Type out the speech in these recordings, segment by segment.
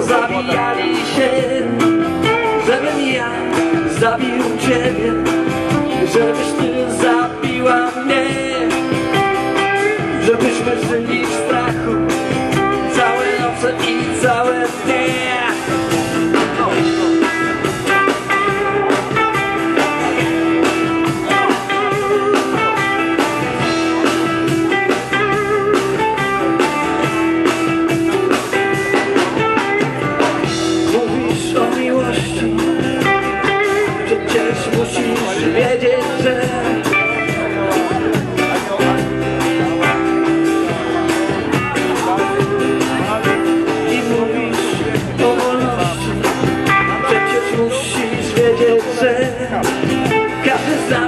pozabijali się Żebym ja zabił ciebie Żebyś ty zabiła mnie Żebyśmy żyli w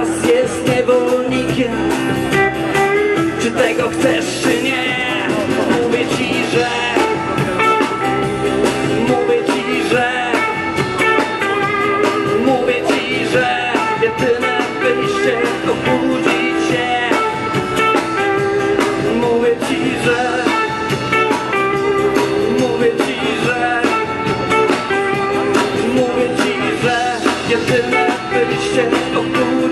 teraz jest niewolnikiem. Czy tego chcesz, czy nie? Mówię ci, że Mówię ci, że Mówię ci, że Jedyne wyjście to budzić się. Mówię ci, że Mówię ci, że Mówię ci, że Jedyne wyjście to budzić się.